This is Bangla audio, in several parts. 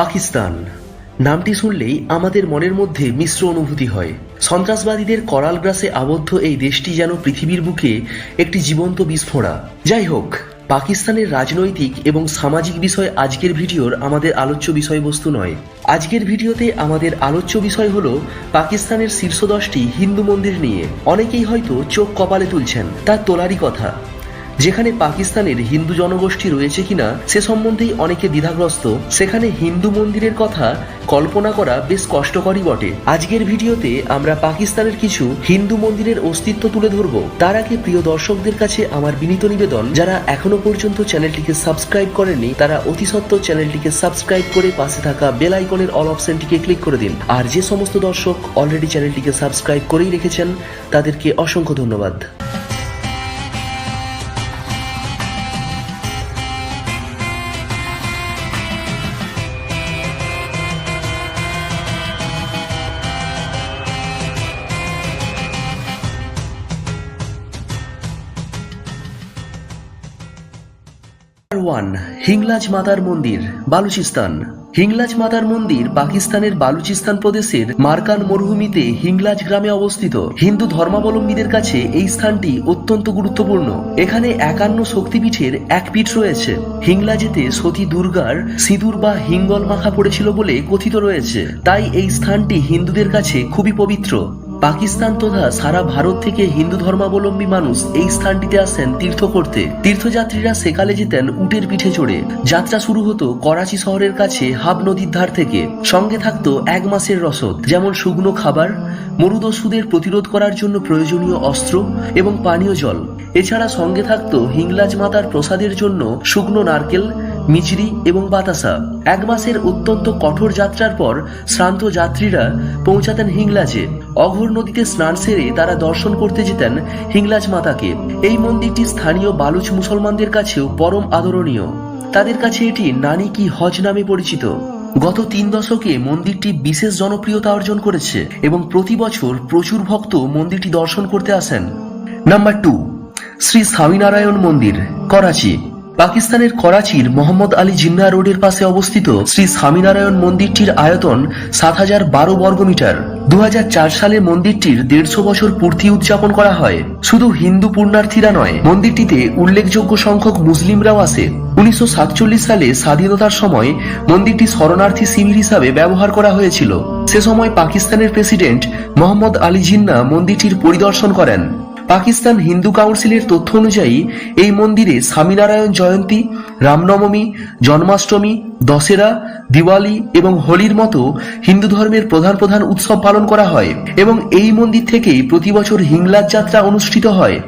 পাকিস্তান। নামটি শুনলেই আমাদের মনের মধ্যে মিশ্র অনুভূতি হয়। সন্ত্রাসবাদীদের করাল গ্রাসে আবদ্ধ এই দেশটি যেন পৃথিবীর বুকে একটি জীবন্ত বিস্ফোরা। যাই হোক, পাকিস্তানের রাজনৈতিক এবং সামাজিক বিষয় আজকের ভিডিওর আমাদের আলোচ্য বিষয়বস্তু নয়। আজকের ভিডিওতে আমাদের আলোচ্য বিষয় হল পাকিস্তানের শীর্ষ দশটি হিন্দু মন্দির নিয়ে। অনেকেই হয়তো চোখ কপালে তুলছেন তার তোলারই কথা। যেখানে পাকিস্তানের হিন্দু জনগোষ্ঠী রয়েছে কিনা সে সম্বন্ধেই অনেকে দ্বিধাগ্রস্ত। সেখানে হিন্দু মন্দিরের কথা কল্পনা করা বেশ কষ্টকরই বটে। আজকের ভিডিওতে আমরা পাকিস্তানের কিছু হিন্দু মন্দিরের অস্তিত্ব তুলে ধরব। তার আগে প্রিয় দর্শকদের কাছে আমার বিনীত নিবেদন, যারা এখনও পর্যন্ত চ্যানেলটিকে সাবস্ক্রাইব করেননি, তারা অতি সত্ত্বর চ্যানেলটিকে সাবস্ক্রাইব করে পাশে থাকা বেল আইকনের অল অপশনটিকে ক্লিক করে দিন। আর যে সমস্ত দর্শক অলরেডি চ্যানেলটিকে সাবস্ক্রাইব করেই রেখেছেন, তাদেরকে অসংখ্য ধন্যবাদ। ওয়ান, হিংলাজ মাতার মন্দির, বালুচিস্তান। হিংলাজ মাতার মন্দির পাকিস্তানের বালুচিস্তান প্রদেশের মার্কান মরুভূমিতে হিংলাজ গ্রামে অবস্থিত। হিন্দু ধর্মাবলম্বীদের কাছে এই স্থানটি অত্যন্ত গুরুত্বপূর্ণ। এখানে একান্ন শক্তিপীঠের এক পীঠ রয়েছে। হিংলাজেতে সতী দুর্গার সিঁদুর বা হিঙ্গল মাখা পড়েছিল বলে কথিত রয়েছে। তাই এই স্থানটি হিন্দুদের কাছে খুবই পবিত্র। পাকিস্তান তথা সারা ভারত থেকে হিন্দু ধর্মাবলম্বী মানুষ এই স্থানটিতে আসেন তীর্থ করতে। তীর্থযাত্রীরা সেকালে যেতেন উটের পিঠে চড়ে। যাত্রা শুরু হতো করাচি শহরের কাছে হাব নদীর ধার থেকে। সঙ্গে থাকতো এক মাসের রসদ, যেমন শুকনো খাবার, মরুদস্যুদের প্রতিরোধ করার জন্য প্রয়োজনীয় অস্ত্র এবং পানীয় জল। এছাড়া সঙ্গে থাকতো হিংলাজ মাতার প্রসাদের জন্য শুকনো নারকেল মিচড়ি এবং বাতাসা। এক মাসের অত্যন্ত কঠোর যাত্রার পর শ্রান্ত যাত্রীরা পৌঁছাতেন হিংলাজে। অঘোর নদীতে স্নান সেরে তারা দর্শন করতে যেতেন হিংলাজ মাতাকে। এই মন্দিরটি স্থানীয় বালুচ মুসলমানদের কাছেও পরম আদরণীয়। তাদের কাছে এটি নানি কি হজ নামে পরিচিত। গত তিন দশকে মন্দিরটি বিশেষ জনপ্রিয়তা অর্জন করেছে এবং প্রতি বছর প্রচুর ভক্ত মন্দিরটি দর্শন করতে আসেন। নাম্বার টু, শ্রী স্বামীনারায়ণ মন্দির, করাচি। পাকিস্তানের করাচির মোহাম্মদ আলী জিন্না রোডের পাশে অবস্থিত শ্রী স্বামীনারায়ণ মন্দিরটির আয়তন সাত হাজার বারো বর্গমিটার দু হাজার চার সালে মন্দিরটির দেড়শো বছর পূর্তি উদযাপন করা হয়। শুধু হিন্দু পুণ্যার্থীরা নয়, মন্দিরটিতে উল্লেখযোগ্য সংখ্যক মুসলিমরাও আসে উনিশশো সাতচল্লিশ সালে স্বাধীনতার সময় মন্দিরটি শরণার্থী শিবির হিসাবে ব্যবহার করা হয়েছিল। সে সময় পাকিস্তানের প্রেসিডেন্ট মোহাম্মদ আলী জিন্না মন্দিরটির পরিদর্শন করেন। পাকিস্তান হিন্দু কাউন্সিলের তথ্য অনুযায়ী, এই মন্দিরে স্বামীনারায়ণ জয়ন্তী, রামনবমী, জন্মাষ্টমী, দশেরা, দিওয়ালি এবং হোলির মতো হিন্দু ধর্মের প্রধান প্রধান উৎসব পালন করা হয় এবং এই মন্দির থেকেই প্রতি বছর হিংলাজ যাত্রা অনুষ্ঠিত হয়।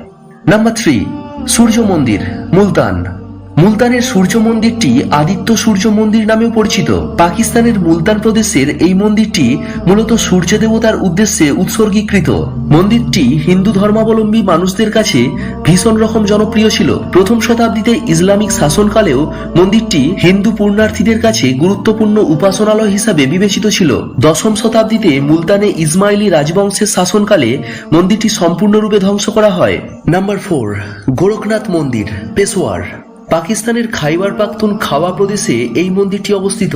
নাম্বার থ্রি, সূর্য মন্দির, মুলতান। মুলতানের সূর্য মন্দিরটি আদিত্য সূর্য মন্দির নামেও পরিচিত। পাকিস্তানের মুলতান প্রদেশের এই মন্দিরটি মূলত সূর্য দেবতার উদ্দেশ্যে উৎসর্গীকৃত। মন্দিরটি হিন্দু ধর্মাবলম্বী মানুষদের কাছে ভীষণ রকম জনপ্রিয় ছিল। প্রথম শতাব্দীতে ইসলামিক শাসনকালেও মন্দিরটি হিন্দু পুণ্যার্থীদের কাছে গুরুত্বপূর্ণ উপাসনালয় হিসাবে বিবেচিত ছিল। দশম শতাব্দীতে মুলতানে ইসমাইলি রাজবংশের শাসনকালে মন্দিরটি সম্পূর্ণরূপে ধ্বংস করা হয়। নাম্বার ফোর, গোরখনাথ মন্দির, পেশোয়ার। পাকিস্তানের খাইবার পাখতুন খাওয়া প্রদেশে এই মন্দিরটি অবস্থিত।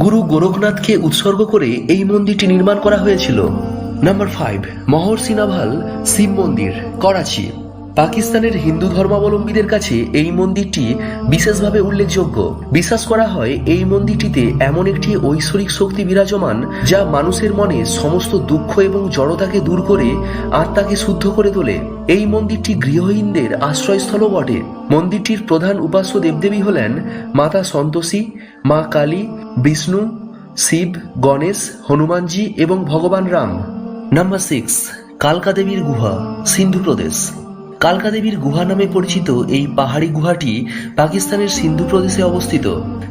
গুরু গোরখনাথকে উৎসর্গ করে এই মন্দিরটি নির্মাণ করা হয়েছিল। নাম্বার ফাইভ মহর্ষি নাভাল শিব মন্দির, করাচি। পাকিস্তানের হিন্দু ধর্মাবলম্বীদের কাছে এই মন্দিরটি বিশেষভাবে উল্লেখযোগ্য। বিশ্বাস করা হয়, এই মন্দিরটিতে এমন একটি ঐশ্বরিক শক্তি বিরাজমান যা মানুষের মনে সমস্ত দুঃখ এবং জড়তাকে দূর করে আত্মাকে শুদ্ধ করে তোলে। এই মন্দিরটি গৃহহীনদের আশ্রয়স্থলও বটে। মন্দিরটির প্রধান উপাস্য দেবদেবী হলেন মাতা সন্তোষী, মা কালী, বিষ্ণু, শিব, গণেশ, হনুমানজি এবং ভগবান রাম। নাম্বার সিক্স, কালকা দেবীর গুহা, সিন্ধু প্রদেশ। কালকা দেবীর গুহা নামে পরিচিত এই পাহাড়ি গুহাটি পাকিস্তানের সিন্ধু প্রদেশে অবস্থিত।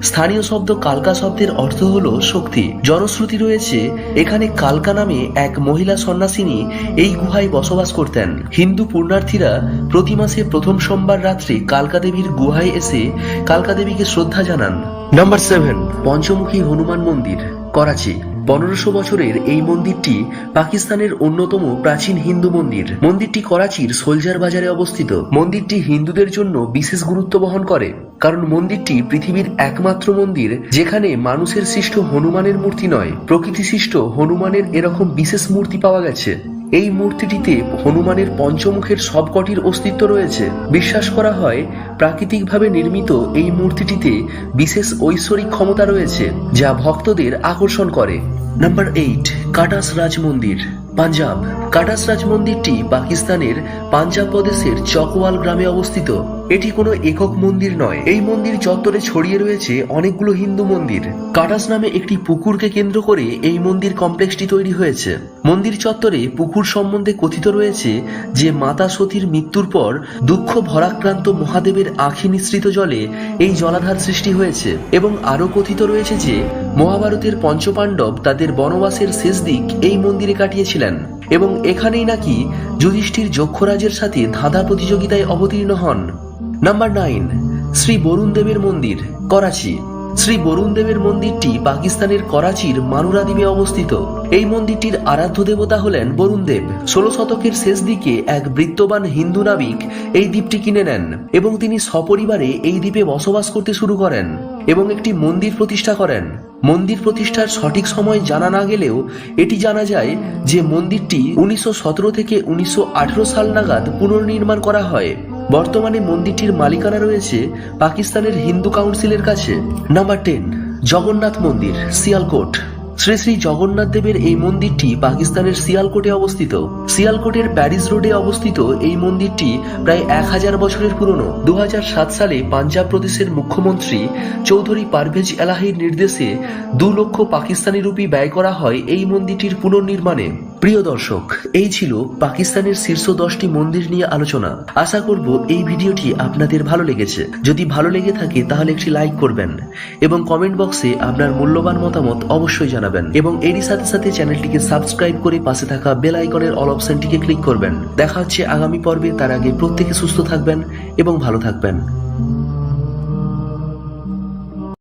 স্থানীয় শব্দ কালকা শব্দের অর্থ হল শক্তি। জনশ্রুতি রয়েছে, এখানে কালকা নামে এক মহিলা সন্ন্যাসিনী এই গুহায় বসবাস করতেন। হিন্দু পুণ্যার্থীরা প্রতি মাসে প্রথম সোমবার রাত্রে কালকা দেবীর গুহায় এসে কালকা দেবীকে শ্রদ্ধা জানান। নাম্বার সেভেন পঞ্চমুখী হনুমান মন্দির, করাচি। পনেরোশো বছরের এই মন্দিরটি পাকিস্তানের অন্যতম প্রাচীন হিন্দু মন্দির। মন্দিরটি করাচির সোলজার বাজারে অবস্থিত। মন্দিরটি হিন্দুদের জন্য বিশেষ গুরুত্ব বহন করে, কারণ মন্দিরটি পৃথিবীর একমাত্র মন্দির যেখানে মানুষের সৃষ্ট হনুমানের মূর্তি নয়। প্রকৃতি সৃষ্ট হনুমানের এরকম বিশেষ মূর্তি পাওয়া গেছে। এই মূর্তিটিতে হনুমানের পঞ্চমুখের সবকটির অস্তিত্ব রয়েছে। বিশ্বাস করা হয়, প্রাকৃতিকভাবে নির্মিত এই মূর্তিটিতে বিশেষ ঐশ্বরিক ক্ষমতা রয়েছে, যা ভক্তদের আকর্ষণ করে। নাম্বার এইট কাটাস রাজ মন্দির পাঞ্জাব। কাটাস রাজ মন্দিরটি পাকিস্তানের পাঞ্জাব প্রদেশের চকওয়াল গ্রামে অবস্থিত। এটি কোনো একক মন্দির নয়। এই মন্দির চত্বরে ছড়িয়ে রয়েছে অনেকগুলো হিন্দু মন্দির। কাটাস নামে একটি পুকুরকে কেন্দ্র করে এই মন্দির কমপ্লেক্সটি তৈরি হয়েছে। মন্দির চত্বরে পুকুর সম্বন্ধে কথিত রয়েছে যে মাতা সতীর মৃত্যুর পর দুঃখ ভরাক্রান্ত মহাদেবের আখি নিঃসৃত জলে এই জলাধার সৃষ্টি হয়েছে এবং আরও কথিত রয়েছে যে মহাভারতের পঞ্চপাণ্ডব তাদের বনবাসের শেষ দিক এই মন্দিরে কাটিয়েছিলেন এবং এখানেই নাকি যুধিষ্ঠির যক্ষরাজের সাথে ধাঁধা প্রতিযোগিতায় অবতীর্ণ হন। নাম্বার নাইন শ্রী বরুণ দেবের মন্দির করাচি শ্রী বরুণ দেবের মন্দিরটি পাকিস্তানের করাচির মানুরা দ্বীপে অবস্থিত। এই মন্দিরটির আরাধ্য দেবতা হলেন বরুণ দেব ষোলো শতকের শেষ দিকে এক বৃত্তবান হিন্দু নাবিক এই দ্বীপটি কিনে নেন এবং তিনি সপরিবারে এই দ্বীপে বসবাস করতে শুরু করেন এবং একটি মন্দির প্রতিষ্ঠা করেন। মন্দির প্রতিষ্ঠার সঠিক সময় জানা না গেলেও এটি জানা যায় যে মন্দিরটি উনিশশো সতেরো থেকে উনিশশো আঠেরো সাল নাগাদ পুনর্নির্মাণ করা হয়। বর্তমানে মন্দিরটির মালিকানা রয়েছে পাকিস্তানের হিন্দু কাউন্সিলের কাছে। নাম্বার টেন জগন্নাথ মন্দির সিয়ালকোট শ্রী শ্রী জগন্নাথ দেবের এই মন্দিরটি পাকিস্তানের সিয়ালকোটে অবস্থিত। সিয়ালকোটের প্যারিস রোডে অবস্থিত এই মন্দিরটি প্রায় এক হাজার বছরের পুরনো। দু হাজার সাত সালে পাঞ্জাব প্রদেশের মুখ্যমন্ত্রী চৌধুরী পারভেজ এলাহির নির্দেশে দু লক্ষ পাকিস্তানি রুপি ব্যয় করা হয় এই মন্দিরটির পুনর্নির্মাণে। প্রিয় দর্শক, এই ছিল পাকিস্তানের শীর্ষ দশটি মন্দির নিয়ে আলোচনা। আশা করব এই ভিডিওটি আপনাদের ভালো লেগেছে। যদি ভালো লেগে থাকে, তাহলে একটি লাইক করবেন এবং কমেন্ট বক্সে আপনার মূল্যবান মতামত অবশ্যই জানাবেন এবং এরই সাথে সাথে চ্যানেলটিকে সাবস্ক্রাইব করে পাশে থাকা বেল আইকনের অল অপশনটিকে ক্লিক করবেন। দেখা হচ্ছে আগামী পর্বে, তার আগে প্রত্যেকে সুস্থ থাকবেন এবং ভালো থাকবেন।